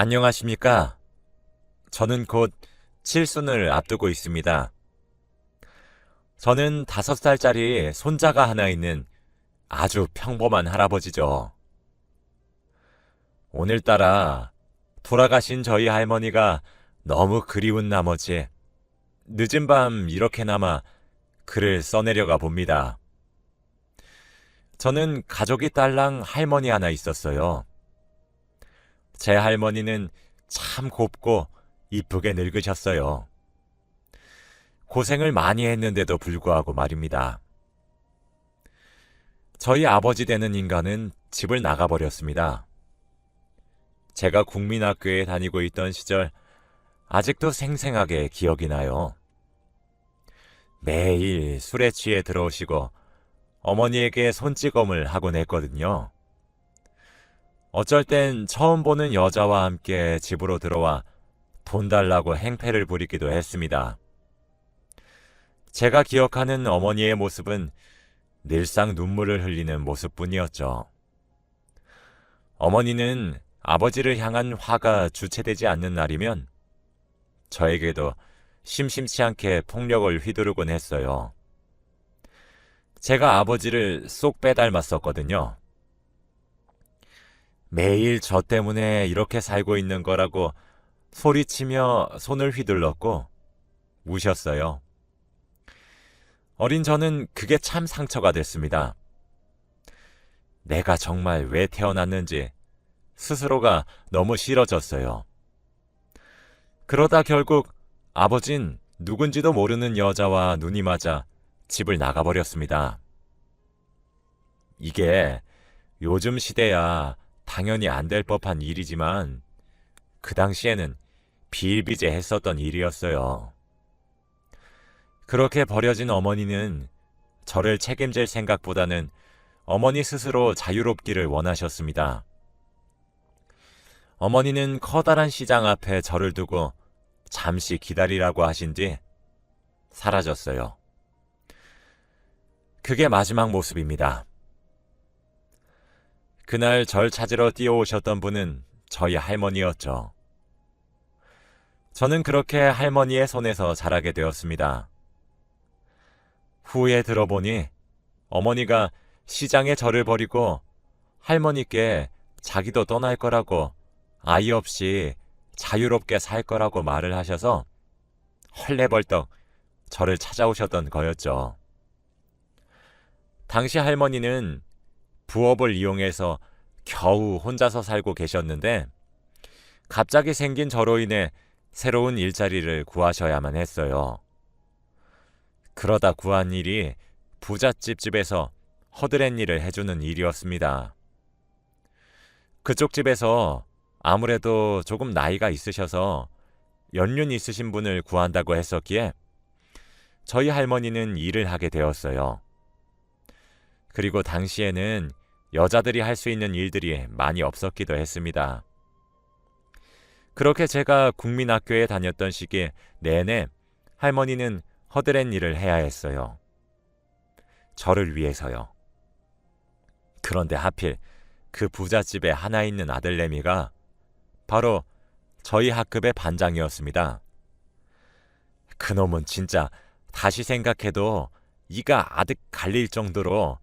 안녕하십니까? 저는 곧 칠순을 앞두고 있습니다. 저는 다섯 살짜리 손자가 하나 있는 아주 평범한 할아버지죠. 오늘따라 돌아가신 저희 할머니가 너무 그리운 나머지 늦은 밤 이렇게나마 글을 써내려가 봅니다. 저는 가족이 딸랑 할머니 하나 있었어요. 제 할머니는 참 곱고 이쁘게 늙으셨어요. 고생을 많이 했는데도 불구하고 말입니다. 저희 아버지 되는 인간은 집을 나가버렸습니다. 제가 국민학교에 다니고 있던 시절 아직도 생생하게 기억이 나요. 매일 술에 취해 들어오시고 어머니에게 손찌검을 하곤 했거든요. 어쩔 땐 처음 보는 여자와 함께 집으로 들어와 돈 달라고 행패를 부리기도 했습니다. 제가 기억하는 어머니의 모습은 늘상 눈물을 흘리는 모습뿐이었죠. 어머니는 아버지를 향한 화가 주체되지 않는 날이면 저에게도 심심치 않게 폭력을 휘두르곤 했어요. 제가 아버지를 쏙 빼닮았었거든요. 매일 저 때문에 이렇게 살고 있는 거라고 소리치며 손을 휘둘렀고 우셨어요. 어린 저는 그게 참 상처가 됐습니다. 내가 정말 왜 태어났는지 스스로가 너무 싫어졌어요. 그러다 결국 아버진 누군지도 모르는 여자와 눈이 맞아 집을 나가버렸습니다. 이게 요즘 시대야 당연히 안 될 법한 일이지만 그 당시에는 비일비재했었던 일이었어요. 그렇게 버려진 어머니는 저를 책임질 생각보다는 어머니 스스로 자유롭기를 원하셨습니다. 어머니는 커다란 시장 앞에 저를 두고 잠시 기다리라고 하신 뒤 사라졌어요. 그게 마지막 모습입니다. 그날 절 찾으러 뛰어오셨던 분은 저희 할머니였죠. 저는 그렇게 할머니의 손에서 자라게 되었습니다. 후에 들어보니 어머니가 시장에 저를 버리고 할머니께 자기도 떠날 거라고 아이 없이 자유롭게 살 거라고 말을 하셔서 헐레벌떡 저를 찾아오셨던 거였죠. 당시 할머니는 부업을 이용해서 겨우 혼자서 살고 계셨는데 갑자기 생긴 저로 인해 새로운 일자리를 구하셔야만 했어요. 그러다 구한 일이 부잣집 집에서 허드렛 일을 해주는 일이었습니다. 그쪽 집에서 아무래도 조금 나이가 있으셔서 연륜 있으신 분을 구한다고 했었기에 저희 할머니는 일을 하게 되었어요. 그리고 당시에는 여자들이 할 수 있는 일들이 많이 없었기도 했습니다. 그렇게 제가 국민학교에 다녔던 시기 내내 할머니는 허드렛 일을 해야 했어요. 저를 위해서요. 그런데 하필 그 부잣집에 하나 있는 아들내미가 바로 저희 학급의 반장이었습니다. 그놈은 진짜 다시 생각해도 이가 아득 갈릴 정도로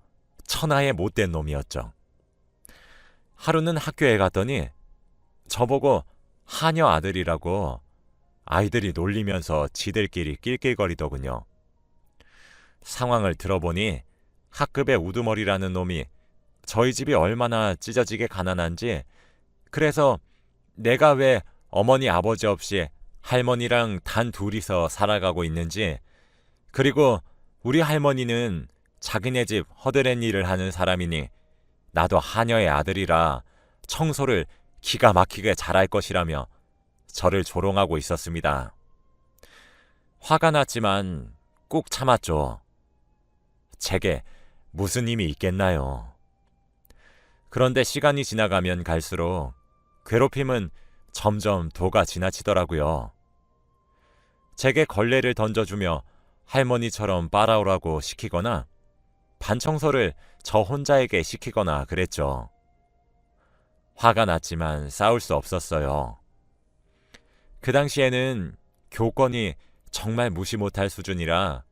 천하의 못된 놈이었죠. 하루는 학교에 갔더니 저보고 하녀 아들이라고 아이들이 놀리면서 지들끼리 낄낄거리더군요. 상황을 들어보니 학급의 우두머리라는 놈이 저희 집이 얼마나 찢어지게 가난한지 그래서 내가 왜 어머니 아버지 없이 할머니랑 단 둘이서 살아가고 있는지 그리고 우리 할머니는 자기네 집 허드렛 일을 하는 사람이니 나도 하녀의 아들이라 청소를 기가 막히게 잘할 것이라며 저를 조롱하고 있었습니다. 화가 났지만 꾹 참았죠. 제게 무슨 힘이 있겠나요? 그런데 시간이 지나가면 갈수록 괴롭힘은 점점 도가 지나치더라고요. 제게 걸레를 던져주며 할머니처럼 빨아오라고 시키거나 반청소를 저 혼자에게 시키거나 그랬죠. 화가 났지만 싸울 수 없었어요. 그 당시에는 교권이 정말 무시 못할 수준이라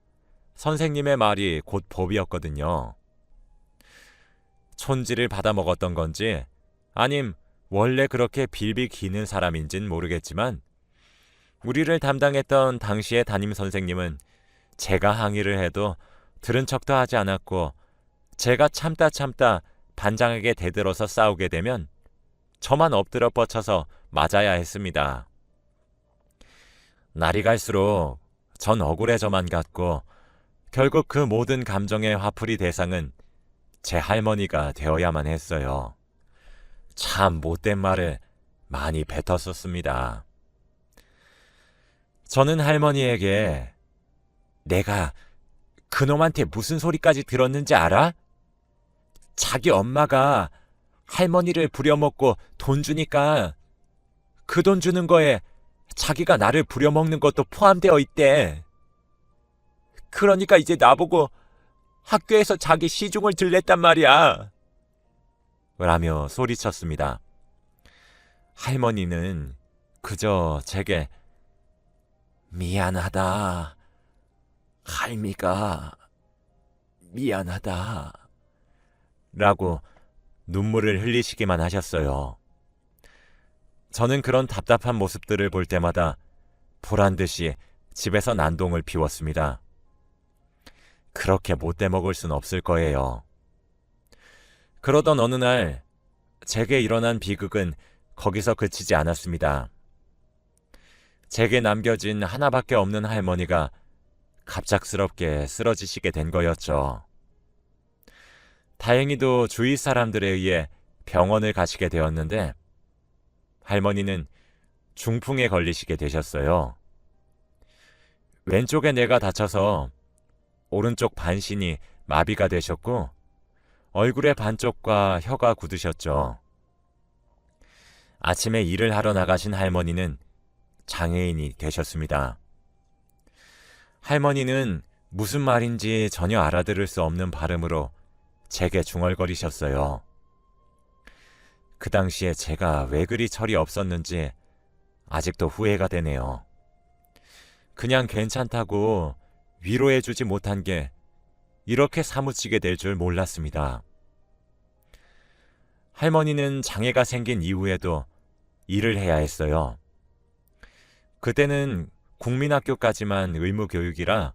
선생님의 말이 곧 법이었거든요. 촌지를 받아먹었던 건지 아님 원래 그렇게 빌비 기는 사람인진 모르겠지만 우리를 담당했던 당시의 담임 선생님은 제가 항의를 해도 들은 척도 하지 않았고 제가 참다 참다 반장에게 대들어서 싸우게 되면 저만 엎드려 뻗쳐서 맞아야 했습니다. 날이 갈수록 전 억울해져만 갔고 결국 그 모든 감정의 화풀이 대상은 제 할머니가 되어야만 했어요. 참 못된 말을 많이 뱉었었습니다. 저는 할머니에게 내가 그놈한테 무슨 소리까지 들었는지 알아? 자기 엄마가 할머니를 부려먹고 돈 주니까 그 돈 주는 거에 자기가 나를 부려먹는 것도 포함되어 있대. 그러니까 이제 나보고 학교에서 자기 시중을 들랬단 말이야. 라며 소리쳤습니다. 할머니는 그저 제게 미안하다. 할미가 미안하다. 라고 눈물을 흘리시기만 하셨어요. 저는 그런 답답한 모습들을 볼 때마다 보란 듯이 집에서 난동을 피웠습니다. 그렇게 못돼 먹을 순 없을 거예요. 그러던 어느 날 제게 일어난 비극은 거기서 그치지 않았습니다. 제게 남겨진 하나밖에 없는 할머니가 갑작스럽게 쓰러지시게 된 거였죠. 다행히도 주위 사람들에 의해 병원을 가시게 되었는데 할머니는 중풍에 걸리시게 되셨어요. 왼쪽에 뇌가 다쳐서 오른쪽 반신이 마비가 되셨고 얼굴의 반쪽과 혀가 굳으셨죠. 아침에 일을 하러 나가신 할머니는 장애인이 되셨습니다. 할머니는 무슨 말인지 전혀 알아들을 수 없는 발음으로 제게 중얼거리셨어요. 그 당시에 제가 왜 그리 철이 없었는지 아직도 후회가 되네요. 그냥 괜찮다고 위로해주지 못한 게 이렇게 사무치게 될 줄 몰랐습니다. 할머니는 장애가 생긴 이후에도 일을 해야 했어요. 그때는 국민학교까지만 의무 교육이라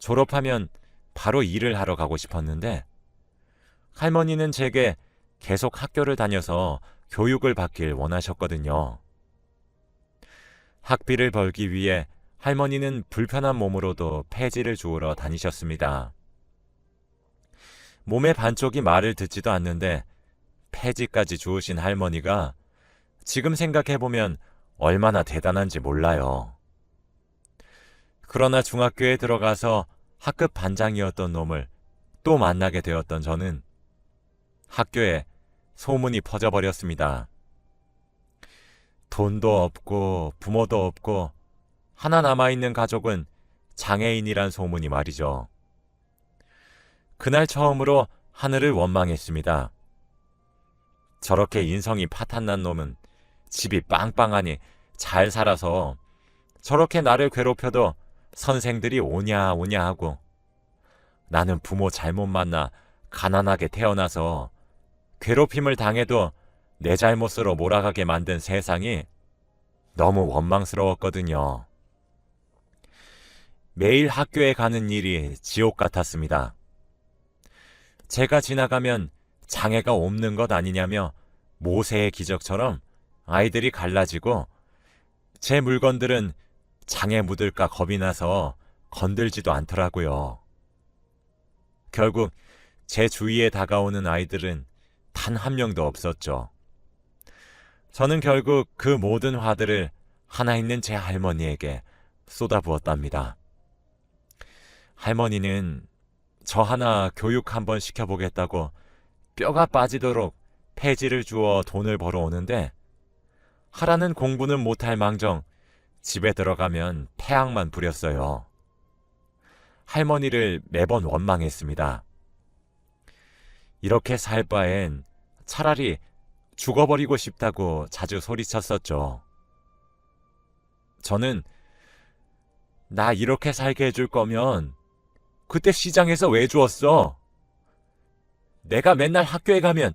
졸업하면 바로 일을 하러 가고 싶었는데 할머니는 제게 계속 학교를 다녀서 교육을 받길 원하셨거든요. 학비를 벌기 위해 할머니는 불편한 몸으로도 폐지를 주우러 다니셨습니다. 몸의 반쪽이 말을 듣지도 않는데 폐지까지 주우신 할머니가 지금 생각해보면 얼마나 대단한지 몰라요. 그러나 중학교에 들어가서 학급 반장이었던 놈을 또 만나게 되었던 저는 학교에 소문이 퍼져버렸습니다. 돈도 없고 부모도 없고 하나 남아있는 가족은 장애인이란 소문이 말이죠. 그날 처음으로 하늘을 원망했습니다. 저렇게 인성이 파탄난 놈은 집이 빵빵하니 잘 살아서 저렇게 나를 괴롭혀도 선생들이 오냐 오냐 하고 나는 부모 잘못 만나 가난하게 태어나서 괴롭힘을 당해도 내 잘못으로 몰아가게 만든 세상이 너무 원망스러웠거든요. 매일 학교에 가는 일이 지옥 같았습니다. 제가 지나가면 장애가 없는 것 아니냐며 모세의 기적처럼 아이들이 갈라지고 제 물건들은 장애 묻을까 겁이 나서 건들지도 않더라고요. 결국 제 주위에 다가오는 아이들은 단 한 명도 없었죠. 저는 결국 그 모든 화들을 하나 있는 제 할머니에게 쏟아부었답니다. 할머니는 저 하나 교육 한번 시켜보겠다고 뼈가 빠지도록 폐지를 주어 돈을 벌어오는데 하라는 공부는 못할 망정 집에 들어가면 태양만 부렸어요. 할머니를 매번 원망했습니다. 이렇게 살 바엔 차라리 죽어버리고 싶다고 자주 소리쳤었죠. 저는 나 이렇게 살게 해줄 거면 그때 시장에서 왜 주었어? 내가 맨날 학교에 가면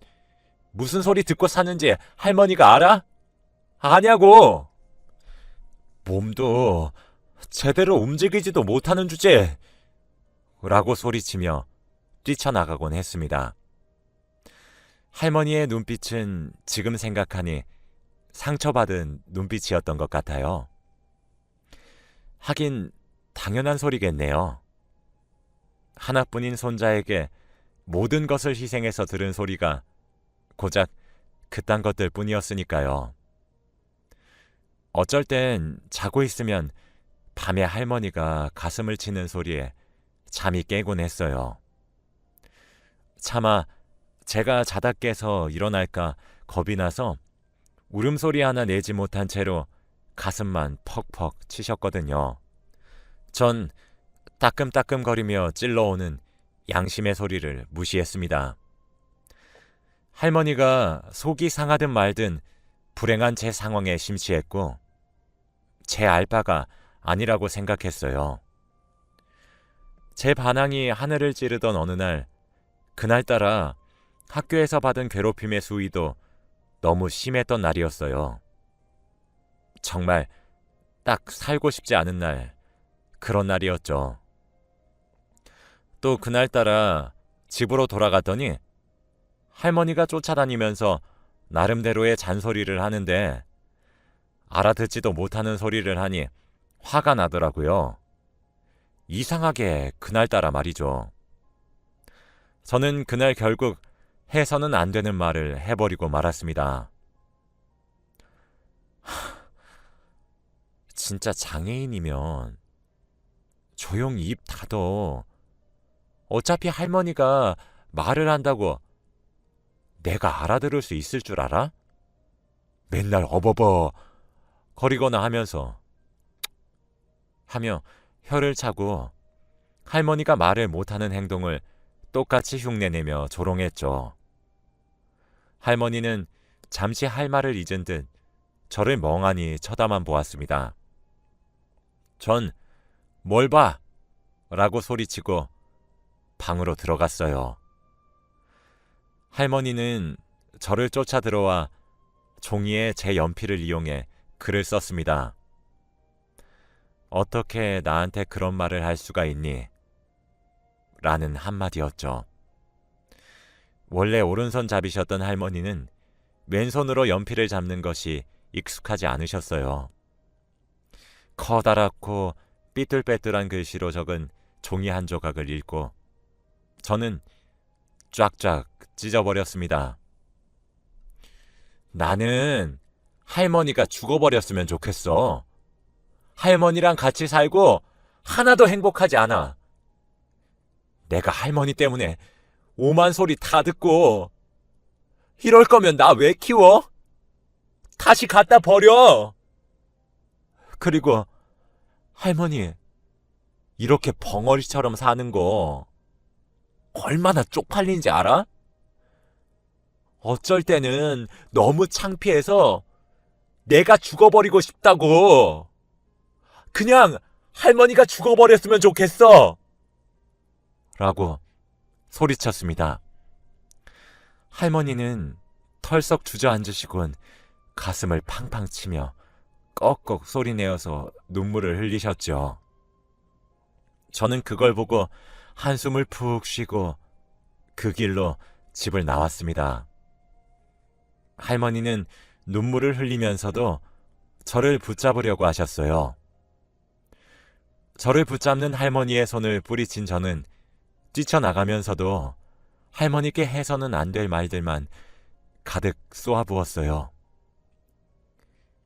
무슨 소리 듣고 사는지 할머니가 알아? 아냐고! 몸도 제대로 움직이지도 못하는 주제에 라고 소리치며 뛰쳐나가곤 했습니다. 할머니의 눈빛은 지금 생각하니 상처받은 눈빛이었던 것 같아요. 하긴 당연한 소리겠네요. 하나뿐인 손자에게 모든 것을 희생해서 들은 소리가 고작 그딴 것들 뿐이었으니까요. 어쩔 땐 자고 있으면 밤에 할머니가 가슴을 치는 소리에 잠이 깨곤 했어요. 차마 제가 자다 깨서 일어날까 겁이 나서 울음소리 하나 내지 못한 채로 가슴만 퍽퍽 치셨거든요. 전 따끔따끔거리며 찔러오는 양심의 소리를 무시했습니다. 할머니가 속이 상하든 말든 불행한 제 상황에 심취했고 제 알바가 아니라고 생각했어요. 제 반항이 하늘을 찌르던 어느 날 그날따라 학교에서 받은 괴롭힘의 수위도 너무 심했던 날이었어요. 정말 딱 살고 싶지 않은 날, 그런 날이었죠. 또 그날따라 집으로 돌아갔더니 할머니가 쫓아다니면서 나름대로의 잔소리를 하는데 알아듣지도 못하는 소리를 하니 화가 나더라고요. 이상하게 그날따라 말이죠. 저는 그날 결국 해서는 안 되는 말을 해버리고 말았습니다. 하, 진짜 장애인이면 조용히 입 닫어. 어차피 할머니가 말을 한다고 내가 알아들을 수 있을 줄 알아? 맨날 어버버 거리거나 하면서 하며 혀를 차고 할머니가 말을 못하는 행동을 똑같이 흉내내며 조롱했죠. 할머니는 잠시 할 말을 잊은 듯 저를 멍하니 쳐다만 보았습니다. 전 뭘 봐? 라고 소리치고 방으로 들어갔어요. 할머니는 저를 쫓아 들어와 종이에 제 연필을 이용해 글을 썼습니다. 어떻게 나한테 그런 말을 할 수가 있니? 라는 한마디였죠. 원래 오른손 잡이셨던 할머니는 왼손으로 연필을 잡는 것이 익숙하지 않으셨어요. 커다랗고 삐뚤빼뚤한 글씨로 적은 종이 한 조각을 읽고 저는 쫙쫙 찢어버렸습니다. 나는 할머니가 죽어버렸으면 좋겠어. 할머니랑 같이 살고 하나도 행복하지 않아. 내가 할머니 때문에 오만 소리 다 듣고 이럴 거면 나 왜 키워? 다시 갖다 버려. 그리고 할머니 이렇게 벙어리처럼 사는 거 얼마나 쪽팔린지 알아? 어쩔 때는 너무 창피해서 내가 죽어버리고 싶다고. 그냥 할머니가 죽어버렸으면 좋겠어. 라고 소리쳤습니다. 할머니는 털썩 주저앉으시곤 가슴을 팡팡 치며 꺽꺽 소리내어서 눈물을 흘리셨죠. 저는 그걸 보고 한숨을 푹 쉬고 그 길로 집을 나왔습니다. 할머니는 눈물을 흘리면서도 저를 붙잡으려고 하셨어요. 저를 붙잡는 할머니의 손을 뿌리친 저는 뛰쳐나가면서도 할머니께 해서는 안 될 말들만 가득 쏘아부었어요.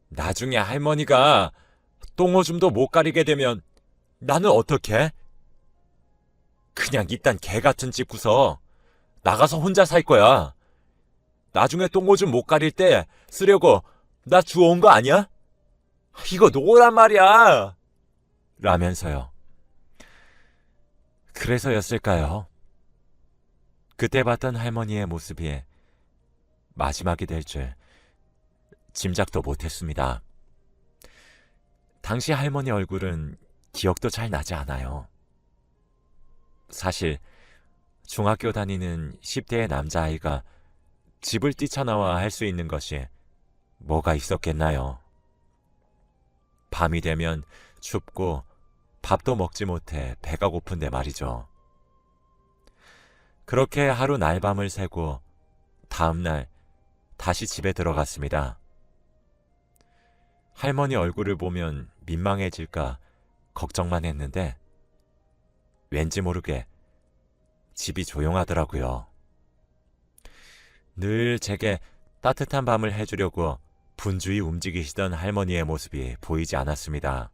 나중에 할머니가 똥오줌도 못 가리게 되면 나는 어떻게? 그냥 이딴 개 같은 집 구서 나가서 혼자 살 거야. 나중에 똥오줌 못 가릴 때 쓰려고 나 주워온 거 아니야? 이거 놓으란 말이야. 라면서요. 그래서였을까요? 그때 봤던 할머니의 모습이 마지막이 될 줄 짐작도 못했습니다. 당시 할머니 얼굴은 기억도 잘 나지 않아요. 사실 중학교 다니는 10대의 남자아이가 집을 뛰쳐나와 할 수 있는 것이 뭐가 있었겠나요? 밤이 되면 춥고 밥도 먹지 못해 배가 고픈데 말이죠. 그렇게 하루 날밤을 새고 다음날 다시 집에 들어갔습니다. 할머니 얼굴을 보면 민망해질까 걱정만 했는데 왠지 모르게 집이 조용하더라고요. 늘 제게 따뜻한 밤을 해주려고 분주히 움직이시던 할머니의 모습이 보이지 않았습니다.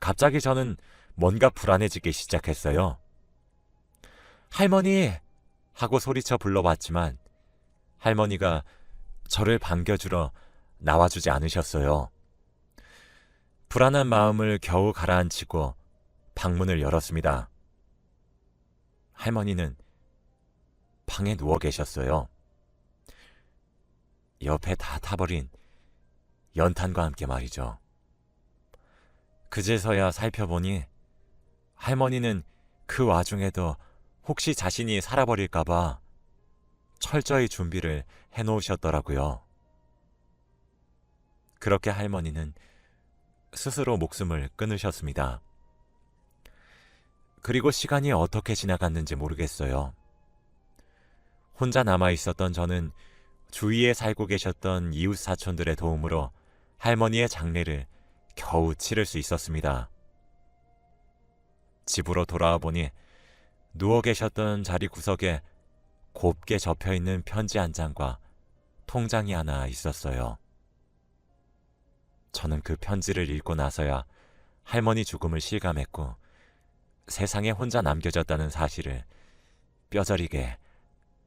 갑자기 저는 뭔가 불안해지기 시작했어요. 할머니! 하고 소리쳐 불러봤지만 할머니가 저를 반겨주러 나와주지 않으셨어요. 불안한 마음을 겨우 가라앉히고 방문을 열었습니다. 할머니는 방에 누워 계셨어요. 옆에 다 타버린 연탄과 함께 말이죠. 그제서야 살펴보니 할머니는 그 와중에도 혹시 자신이 살아버릴까봐 철저히 준비를 해놓으셨더라고요. 그렇게 할머니는 스스로 목숨을 끊으셨습니다. 그리고 시간이 어떻게 지나갔는지 모르겠어요. 혼자 남아 있었던 저는 주위에 살고 계셨던 이웃 사촌들의 도움으로 할머니의 장례를 겨우 치를 수 있었습니다. 집으로 돌아와 보니 누워 계셨던 자리 구석에 곱게 접혀 있는 편지 한 장과 통장이 하나 있었어요. 저는 그 편지를 읽고 나서야 할머니 죽음을 실감했고 세상에 혼자 남겨졌다는 사실을 뼈저리게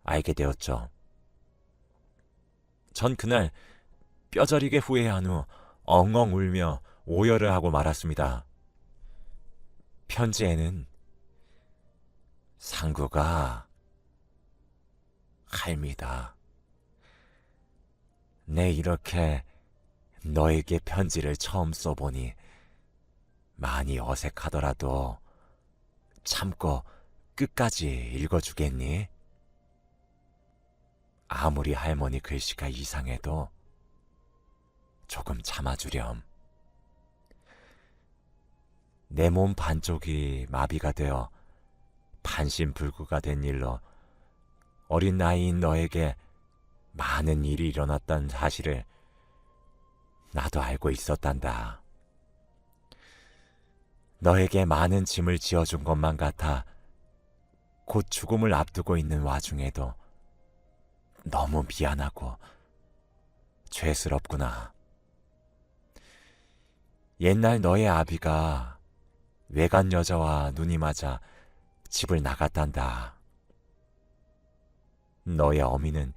알게 되었죠. 전 그날 뼈저리게 후회한 후 엉엉 울며 오열을 하고 말았습니다. 편지에는 상구가 할미다. 내 이렇게 너에게 편지를 처음 써보니 많이 어색하더라도 참고 끝까지 읽어주겠니? 아무리 할머니 글씨가 이상해도 조금 참아주렴. 내 몸 반쪽이 마비가 되어 반신불구가 된 일로 어린 나이인 너에게 많은 일이 일어났다는 사실을 나도 알고 있었단다. 너에게 많은 짐을 지어준 것만 같아 곧 죽음을 앞두고 있는 와중에도 너무 미안하고 죄스럽구나. 옛날 너의 아비가 외간 여자와 눈이 맞아 집을 나갔단다. 너의 어미는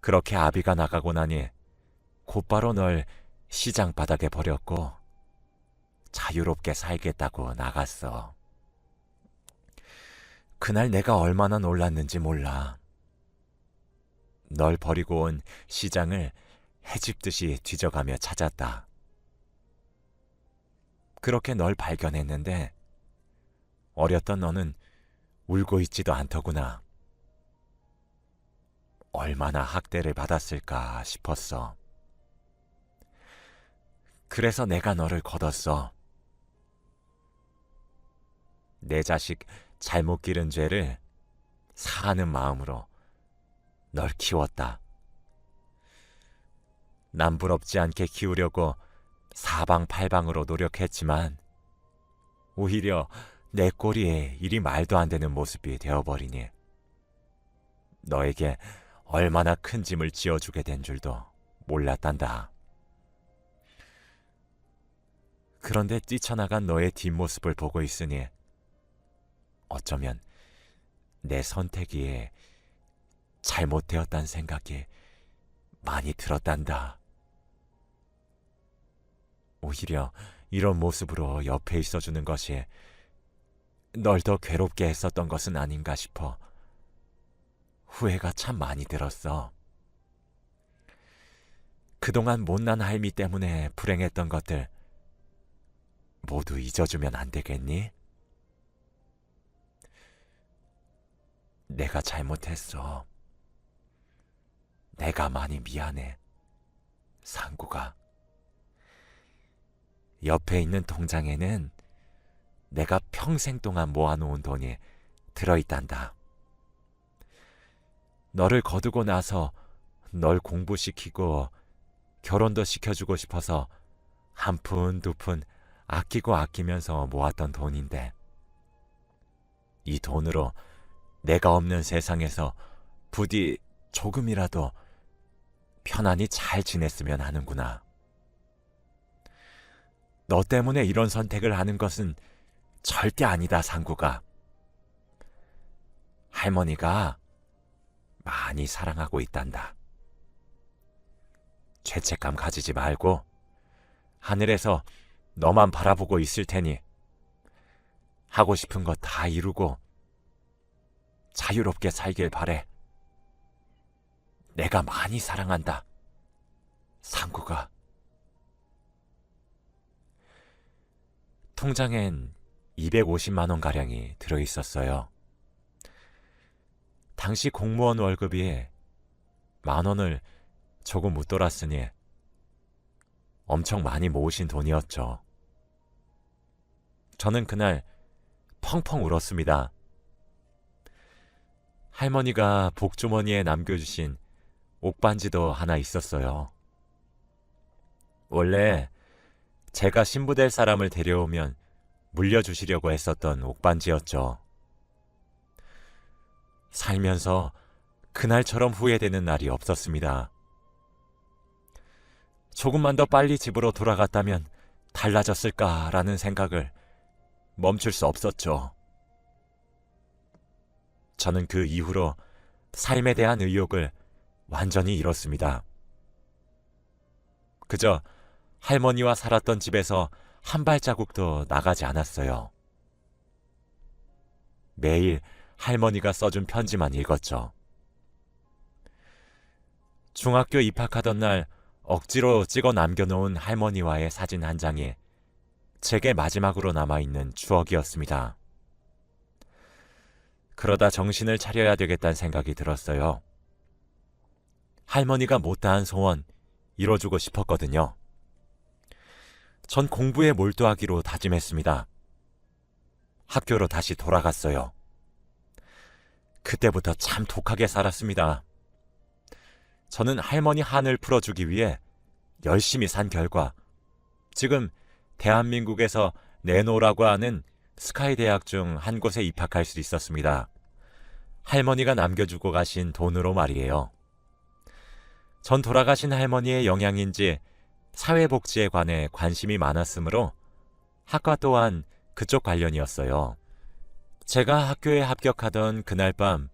그렇게 아비가 나가고 나니 곧바로 널 시장 바닥에 버렸고 자유롭게 살겠다고 나갔어. 그날 내가 얼마나 놀랐는지 몰라. 널 버리고 온 시장을 해집듯이 뒤져가며 찾았다. 그렇게 널 발견했는데 어렸던 너는 울고 있지도 않더구나. 얼마나 학대를 받았을까 싶었어. 그래서 내가 너를 거뒀어. 내 자식 잘못 기른 죄를 사하는 마음으로 널 키웠다. 남부럽지 않게 키우려고 사방팔방으로 노력했지만 오히려 내 꼬리에 일이 말도 안 되는 모습이 되어버리니 너에게 얼마나 큰 짐을 지어주게 된 줄도 몰랐단다. 그런데 뛰쳐나간 너의 뒷모습을 보고 있으니 어쩌면 내 선택이 잘못되었다는 생각이 많이 들었단다. 오히려 이런 모습으로 옆에 있어주는 것이 널 더 괴롭게 했었던 것은 아닌가 싶어 후회가 참 많이 들었어. 그동안 못난 할미 때문에 불행했던 것들 모두 잊어주면 안 되겠니? 내가 잘못했어. 내가 많이 미안해. 상구가. 옆에 있는 통장에는 내가 평생 동안 모아놓은 돈이 들어있단다. 너를 거두고 나서 널 공부시키고 결혼도 시켜주고 싶어서 한 푼 두푼 아끼고 아끼면서 모았던 돈인데 이 돈으로 내가 없는 세상에서 부디 조금이라도 편안히 잘 지냈으면 하는구나. 너 때문에 이런 선택을 하는 것은 절대 아니다, 상구가. 할머니가 많이 사랑하고 있단다. 죄책감 가지지 말고 하늘에서 너만 바라보고 있을 테니 하고 싶은 거 다 이루고 자유롭게 살길 바래. 내가 많이 사랑한다. 상구가. 통장엔 250만 원 가량이 들어 있었어요. 당시 공무원 월급이 만 원을 조금 못 돌았으니 엄청 많이 모으신 돈이었죠. 저는 그날 펑펑 울었습니다. 할머니가 복주머니에 남겨주신 옥반지도 하나 있었어요. 원래 제가 신부될 사람을 데려오면 물려주시려고 했었던 옥반지였죠. 살면서 그날처럼 후회되는 날이 없었습니다. 조금만 더 빨리 집으로 돌아갔다면 달라졌을까라는 생각을 멈출 수 없었죠. 저는 그 이후로 삶에 대한 의욕을 완전히 잃었습니다. 그저 할머니와 살았던 집에서 한 발자국도 나가지 않았어요. 매일 할머니가 써준 편지만 읽었죠. 중학교 입학하던 날 억지로 찍어 남겨놓은 할머니와의 사진 한 장이 제게 마지막으로 남아있는 추억이었습니다. 그러다 정신을 차려야 되겠다는 생각이 들었어요. 할머니가 못다한 소원 이뤄주고 싶었거든요. 전 공부에 몰두하기로 다짐했습니다. 학교로 다시 돌아갔어요. 그때부터 참 독하게 살았습니다. 저는 할머니 한을 풀어주기 위해 열심히 산 결과 지금 대한민국에서 내노라고 하는 스카이 대학 중 한 곳에 입학할 수 있었습니다. 할머니가 남겨주고 가신 돈으로 말이에요. 전 돌아가신 할머니의 영향인지 사회복지에 관해 관심이 많았으므로 학과 또한 그쪽 관련이었어요. 제가 학교에 합격하던 그날 밤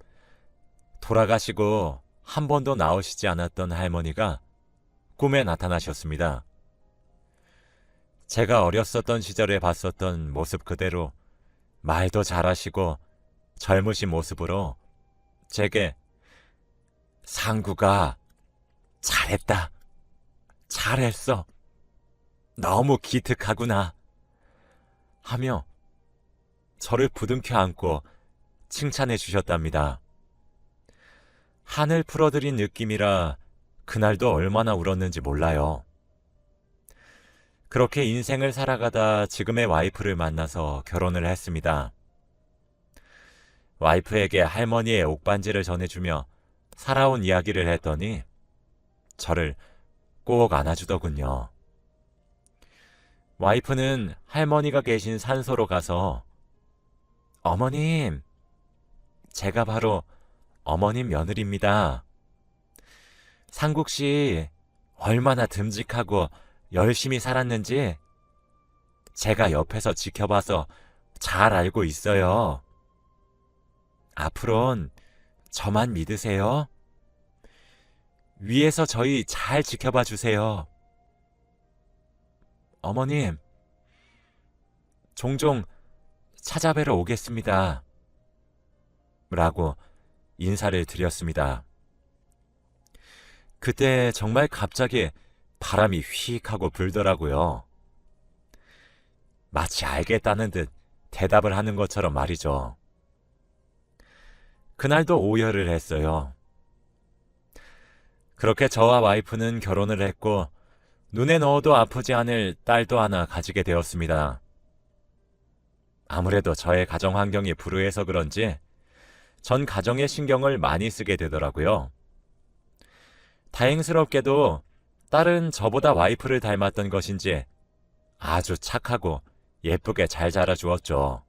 돌아가시고 한 번도 나오시지 않았던 할머니가 꿈에 나타나셨습니다. 제가 어렸었던 시절에 봤었던 모습 그대로 말도 잘하시고 젊으신 모습으로 제게 상구가 잘했다. 잘했어. 너무 기특하구나. 하며 저를 부둥켜 안고 칭찬해 주셨답니다. 한을 풀어드린 느낌이라 그날도 얼마나 울었는지 몰라요. 그렇게 인생을 살아가다 지금의 와이프를 만나서 결혼을 했습니다. 와이프에게 할머니의 옥반지를 전해주며 살아온 이야기를 했더니 저를 꼭 안아주더군요. 와이프는 할머니가 계신 산소로 가서 어머님, 제가 바로 어머님 며느리입니다. 상국 씨 얼마나 듬직하고 열심히 살았는지 제가 옆에서 지켜봐서 잘 알고 있어요. 앞으론 저만 믿으세요. 위에서 저희 잘 지켜봐 주세요. 어머님, 종종 찾아뵈러 오겠습니다. 라고 인사를 드렸습니다. 그때 정말 갑자기 바람이 휙 하고 불더라고요. 마치 알겠다는 듯 대답을 하는 것처럼 말이죠. 그날도 오열을 했어요. 그렇게 저와 와이프는 결혼을 했고 눈에 넣어도 아프지 않을 딸도 하나 가지게 되었습니다. 아무래도 저의 가정 환경이 불우해서 그런지 전 가정에 신경을 많이 쓰게 되더라고요. 다행스럽게도 딸은 저보다 와이프를 닮았던 것인지 아주 착하고 예쁘게 잘 자라주었죠.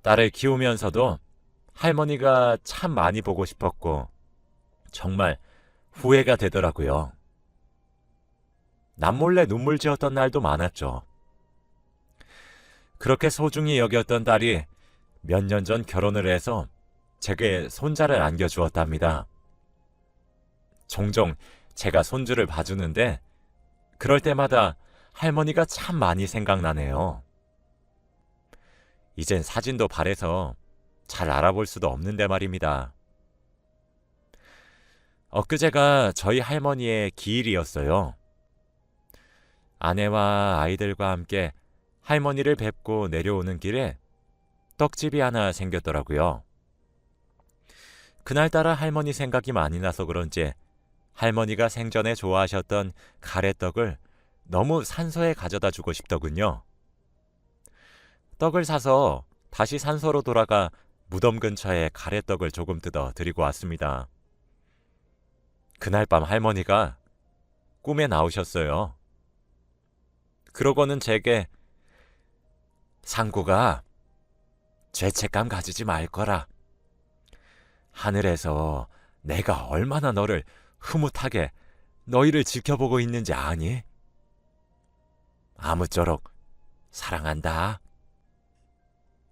딸을 키우면서도 할머니가 참 많이 보고 싶었고 정말 후회가 되더라고요. 남몰래 눈물 지었던 날도 많았죠. 그렇게 소중히 여겼던 딸이 몇 년 전 결혼을 해서 제게 손자를 안겨주었답니다. 종종 제가 손주를 봐주는데 그럴 때마다 할머니가 참 많이 생각나네요. 이젠 사진도 발해서 잘 알아볼 수도 없는데 말입니다. 엊그제가 저희 할머니의 기일이었어요. 아내와 아이들과 함께 할머니를 뵙고 내려오는 길에 떡집이 하나 생겼더라고요. 그날따라 할머니 생각이 많이 나서 그런지 할머니가 생전에 좋아하셨던 가래떡을 너무 산소에 가져다 주고 싶더군요. 떡을 사서 다시 산소로 돌아가 무덤 근처에 가래떡을 조금 뜯어 드리고 왔습니다. 그날 밤 할머니가 꿈에 나오셨어요. 그러고는 제게 상구가 죄책감 가지지 말 거라. 하늘에서 내가 얼마나 너를 흐뭇하게 너희를 지켜보고 있는지 아니? 아무쪼록 사랑한다.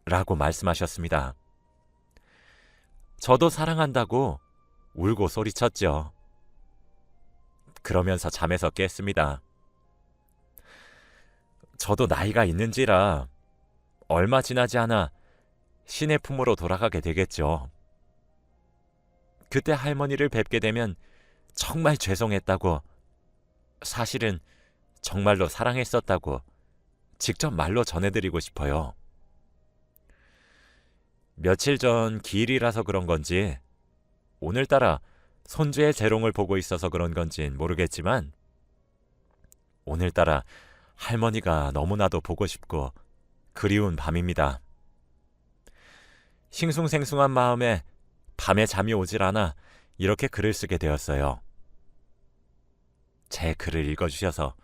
라고 말씀하셨습니다. 저도 사랑한다고 울고 소리쳤죠. 그러면서 잠에서 깼습니다. 저도 나이가 있는지라 얼마 지나지 않아 신의 품으로 돌아가게 되겠죠. 그때 할머니를 뵙게 되면 정말 죄송했다고, 사실은 정말로 사랑했었다고 직접 말로 전해드리고 싶어요. 며칠 전 기일이라서 그런 건지, 오늘따라 손주의 재롱을 보고 있어서 그런 건진 모르겠지만, 오늘따라 할머니가 너무나도 보고 싶고 그리운 밤입니다. 싱숭생숭한 마음에 밤에 잠이 오질 않아 이렇게 글을 쓰게 되었어요. 제 글을 읽어주셔서